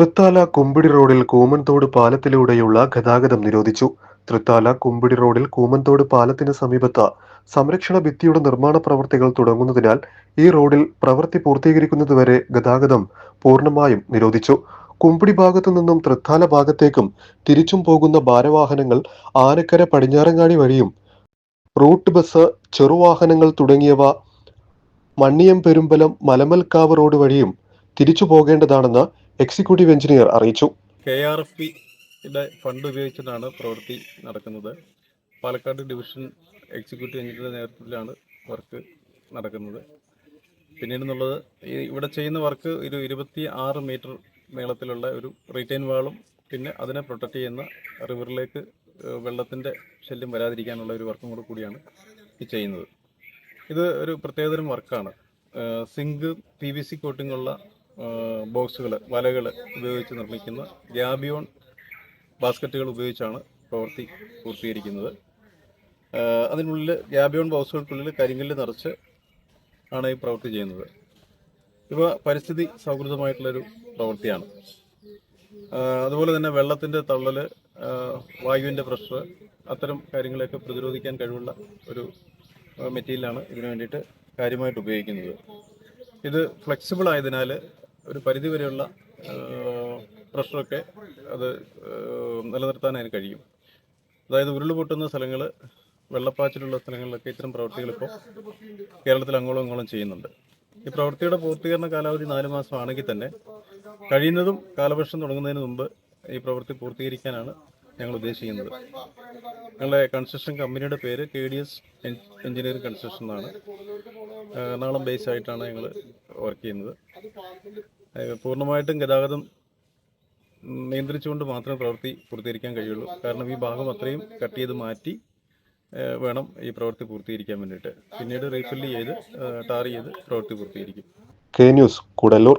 തൃത്താല കുമ്പിടി റോഡിൽ കൂമൻതോട് പാലത്തിലൂടെയുള്ള ഗതാഗതം നിരോധിച്ചു. തൃത്താല കുമ്പിടി റോഡിൽ കൂമൻതോട് പാലത്തിന് സമീപത്ത് സംരക്ഷണ ഭിത്തിയുടെ നിർമ്മാണ പ്രവർത്തികൾ തുടങ്ങുന്നതിനാൽ ഈ റോഡിൽ പ്രവൃത്തി പൂർത്തീകരിക്കുന്നതുവരെ ഗതാഗതം പൂർണമായും നിരോധിച്ചു. കുമ്പിടി ഭാഗത്തു നിന്നും തൃത്താല ഭാഗത്തേക്കും തിരിച്ചും പോകുന്ന ഭാരവാഹനങ്ങൾ ആനക്കര പടിഞ്ഞാറങ്ങാടി വഴിയും റൂട്ട് ബസ് ചെറുവാഹനങ്ങൾ തുടങ്ങിയവ മണ്ണിയം പെരുമ്പലം മലമൽക്കാവ് റോഡ് വഴിയും തിരിച്ചു പോകേണ്ടതാണെന്ന് എക്സിക്യൂട്ടീവ് എഞ്ചിനീയർ അറിയിച്ചു. കെ ആർ എഫ് പിയുടെ ഫണ്ട് ഉപയോഗിച്ചിട്ടാണ് പ്രവൃത്തി നടക്കുന്നത്. പാലക്കാട് ഡിവിഷൻ എക്സിക്യൂട്ടീവ് എഞ്ചിനീയറുടെ നേതൃത്വത്തിലാണ് വർക്ക് നടക്കുന്നത്. പിന്നീട് എന്നുള്ളത് ഇവിടെ ചെയ്യുന്ന വർക്ക് ഒരു ഇരുപത്തി ആറ് മീറ്റർ നീളത്തിലുള്ള ഒരു റീറ്റെയിൻ വാളും പിന്നെ അതിനെ പ്രൊട്ടക്റ്റ് ചെയ്യുന്ന റിവറിലേക്ക് വെള്ളത്തിന്റെ ശല്യം വരാതിരിക്കാനുള്ള ഒരു വർക്കും കൂടെ കൂടിയാണ് ഈ ചെയ്യുന്നത്. ഇത് ഒരു പ്രത്യേകതരം വർക്കാണ് സിങ്ക് പി വി സി കോട്ടിങ്ങുള്ള ബോക്സുകൾ വലകൾ ഉപയോഗിച്ച് നിർമ്മിക്കുന്ന ഗ്യാബിയോൺ ബാസ്ക്കറ്റുകൾ ഉപയോഗിച്ചാണ് പ്രവൃത്തി പൂർത്തീകരിക്കുന്നത്. അതിനുള്ളിൽ ഗ്യാബിയോൺ ബോക്സുകൾക്കുള്ളിൽ കരിങ്കല്ല് നിറച്ച് ആണ് ഈ പ്രവൃത്തി ചെയ്യുന്നത്. ഇവ പരിസ്ഥിതി സൗഹൃദമായിട്ടുള്ളൊരു പ്രവൃത്തിയാണ്. അതുപോലെ തന്നെ വെള്ളത്തിന്റെ തള്ളൽ വായുവിന്റെ പ്രഷർ അത്തരം കാര്യങ്ങളെയൊക്കെ പ്രതിരോധിക്കാൻ കഴിവുള്ള ഒരു മെറ്റീരിയലാണ് ഇതിനു വേണ്ടിയിട്ട് കാര്യമായിട്ട് ഉപയോഗിക്കുന്നത്. ഇത് ഫ്ലെക്സിബിൾ ആയതിനാൽ ഒരു പരിധിവരെയുള്ള പ്രഷറൊക്കെ അത് നിലനിർത്താൻ അതിന് കഴിയും. അതായത് ഉരുളുപൊട്ടുന്ന സ്ഥലങ്ങൾ വെള്ളപ്പാച്ചിലുള്ള സ്ഥലങ്ങളിലൊക്കെ ഇത്തരം പ്രവൃത്തികൾ ഇപ്പോൾ കേരളത്തിൽ അങ്ങോളം ഇങ്ങോളം ചെയ്യുന്നുണ്ട്. ഈ പ്രവൃത്തിയുടെ പൂർത്തീകരണ കാലാവധി നാല് മാസമാണെങ്കിൽ തന്നെ കഴിയുന്നതും കാലവർഷം തുടങ്ങുന്നതിന് മുമ്പ് ഈ പ്രവൃത്തി പൂർത്തീകരിക്കാനാണ് ഞങ്ങൾ ഉദ്ദേശിക്കുന്നത്. ഞങ്ങളുടെ കൺസ്ട്രക്ഷൻ കമ്പനിയുടെ പേര് K D S engineering construction എന്നാണ്. എറണാകുളം ബേസ് ആയിട്ടാണ് ഞങ്ങൾ വർക്ക് ചെയ്യുന്നത്. പൂർണമായിട്ടും ഗതാഗതം നിയന്ത്രിച്ചുകൊണ്ട് മാത്രമേ പ്രവൃത്തി പൂർത്തീകരിക്കാൻ കഴിയുള്ളൂ. കാരണം ഈ ഭാഗം അത്രയും കട്ട് ചെയ്ത് മാറ്റി വേണം ഈ പ്രവൃത്തി പൂർത്തീകരിക്കാൻ വേണ്ടിയിട്ട്. പിന്നീട് റീഫില്ല് ചെയ്ത് ടാർ ചെയ്ത് പ്രവൃത്തി പൂർത്തീകരിക്കും. K news Koodallur